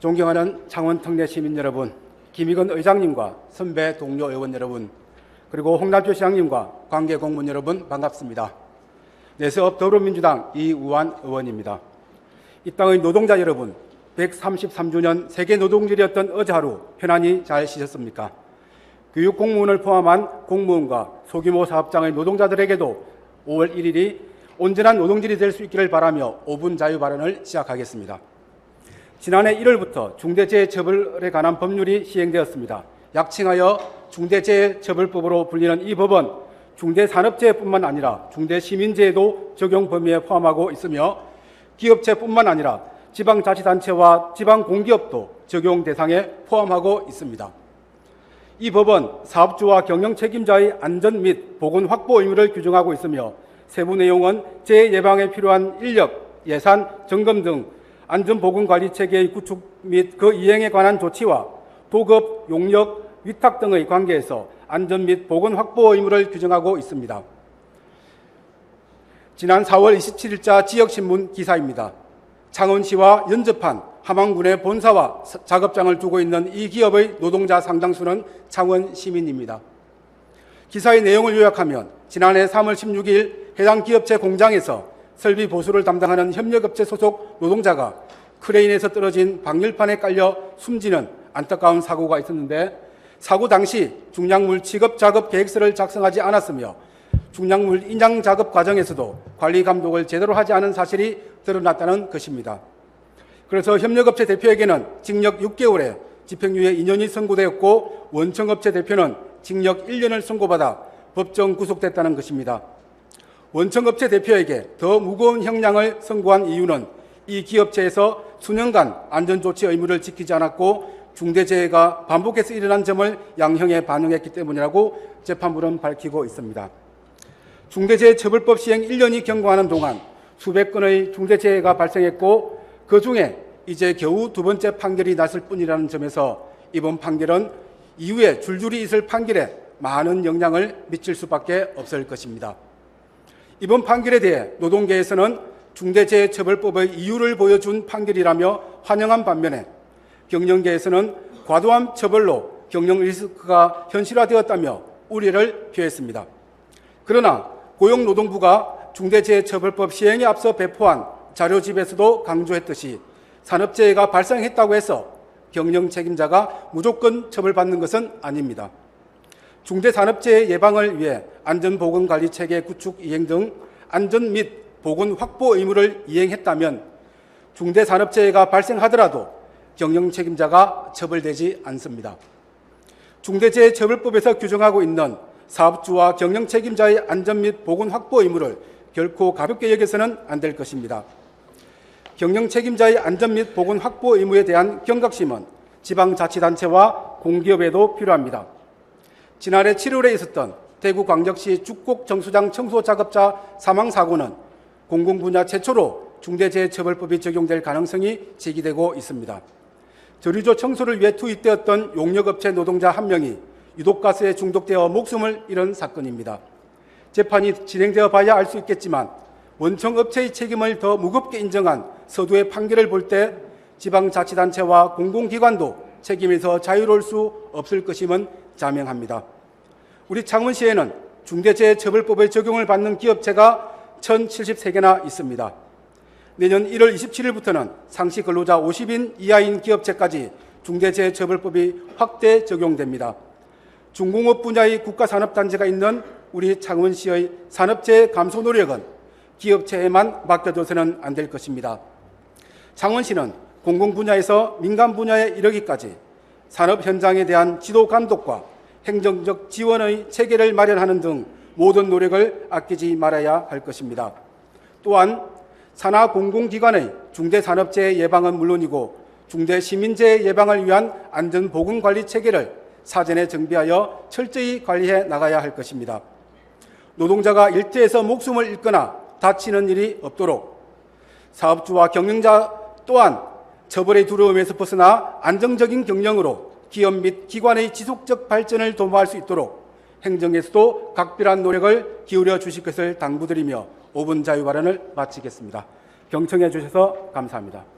존경하는 창원 특례 시민 여러분, 김익원 의장님과 선배 동료 의원 여러분, 그리고 홍남표 시장님과 관계 공무원 여러분 반갑습니다. 내세업 더불어민주당 이우환 의원입니다. 이 땅의 노동자 여러분, 133주년 세계 노동절이었던 어제 하루 편안히 잘 쉬셨습니까? 교육 공무원을 포함한 공무원과 소규모 사업장의 노동자들에게도 5월 1일이 온전한 노동절이 될 수 있기를 바라며 5분 자유 발언을 시작하겠습니다. 지난해 1월부터 중대재해처벌에 관한 법률이 시행되었습니다. 약칭하여 중대재해처벌법으로 불리는 이 법은 중대산업재해뿐만 아니라 중대시민재해도 적용 범위에 포함하고 있으며 기업체뿐만 아니라 지방자치단체와 지방공기업도 적용 대상에 포함하고 있습니다. 이 법은 사업주와 경영 책임자의 안전 및 보건 확보 의무를 규정하고 있으며 세부 내용은 재해 예방에 필요한 인력, 예산, 점검 등 안전보건관리 체계의 구축 및 그 이행에 관한 조치와 도급, 용역, 위탁 등의 관계에서 안전 및 보건 확보 의무를 규정하고 있습니다. 지난 4월 27일자 지역신문 기사입니다. 창원시와 연접한 함안군의 본사와 작업장을 두고 있는 이 기업의 노동자 상당수는 창원 시민입니다. 기사의 내용을 요약하면 지난해 3월 16일 해당 기업체 공장에서 설비 보수를 담당하는 협력업체 소속 노동자가 크레인에서 떨어진 방열판에 깔려 숨지는 안타까운 사고가 있었는데 사고 당시 중량물 취급 작업 계획서를 작성하지 않았으며 중량물 인양 작업 과정에서도 관리 감독을 제대로 하지 않은 사실이 드러났다는 것입니다. 그래서 협력업체 대표에게는 징역 6개월에 집행유예 2년이 선고되었고 원청업체 대표는 징역 1년을 선고받아 법정 구속됐다는 것입니다. 원청업체 대표에게 더 무거운 형량을 선고한 이유는 이 기업체에서 수년간 안전조치 의무를 지키지 않았고 중대재해가 반복해서 일어난 점을 양형에 반영했기 때문이라고 재판부는 밝히고 있습니다. 중대재해처벌법 시행 1년이 경과하는 동안 수백 건의 중대재해가 발생했고 그 중에 이제 겨우 두 번째 판결이 났을 뿐이라는 점에서 이번 판결은 이후에 줄줄이 있을 판결에 많은 영향을 미칠 수밖에 없을 것입니다. 이번 판결에 대해 노동계에서는 중대재해처벌법의 이유를 보여준 판결이라며 환영한 반면에 경영계에서는 과도한 처벌로 경영 리스크가 현실화되었다며 우려를 표했습니다. 그러나 고용노동부가 중대재해처벌법 시행에 앞서 배포한 자료집에서도 강조했듯이 산업재해가 발생했다고 해서 경영 책임자가 무조건 처벌받는 것은 아닙니다. 중대산업재해 예방을 위해 안전보건관리 체계 구축 이행 등 안전 및 보건 확보 의무를 이행했다면 중대산업재해가 발생하더라도 경영 책임자가 처벌되지 않습니다. 중대재해처벌법에서 규정하고 있는 사업주와 경영 책임자의 안전 및 보건 확보 의무를 결코 가볍게 여겨서는 안 될 것입니다. 경영 책임자의 안전 및 보건 확보 의무에 대한 경각심은 지방자치단체와 공기업에도 필요합니다. 지난해 7월에 있었던 대구 광역시 죽곡 정수장 청소 작업자 사망 사고는 공공 분야 최초로 중대재해처벌법이 적용될 가능성이 제기되고 있습니다. 저리조 청소를 위해 투입되었던 용역업체 노동자 한 명이 유독가스에 중독되어 목숨을 잃은 사건입니다. 재판이 진행되어 봐야 알 수 있겠지만 원청업체의 책임을 더 무겁게 인정한 서두의 판결을 볼 때 지방자치단체와 공공기관도 책임에서 자유로울 수 없을 것임은 자명합니다. 우리 창원시에는 중대재해처벌법의 적용을 받는 기업체가 1,073개나 있습니다. 내년 1월 27일부터는 상시 근로자 50인 이하인 기업체까지 중대재해처벌법이 확대 적용됩니다. 중공업 분야의 국가산업단체가 있는 우리 창원시의 산업재해 감소 노력은 기업체에만 맡겨둬서는 안 될 것입니다. 창원시는 공공 분야에서 민간 분야에 이르기까지 산업 현장에 대한 지도 감독과 행정적 지원의 체계를 마련하는 등 모든 노력을 아끼지 말아야 할 것입니다. 또한 산하 공공기관의 중대산업재해 예방은 물론이고 중대시민재해 예방을 위한 안전보건관리 체계를 사전에 정비하여 철저히 관리해 나가야 할 것입니다. 노동자가 일터에서 목숨을 잃거나 다치는 일이 없도록 사업주와 경영자 또한 처벌의 두려움에서 벗어나 안정적인 경영으로 기업 및 기관의 지속적 발전을 도모할 수 있도록 행정에서도 각별한 노력을 기울여 주실 것을 당부드리며 5분 자유 발언을 마치겠습니다. 경청해 주셔서 감사합니다.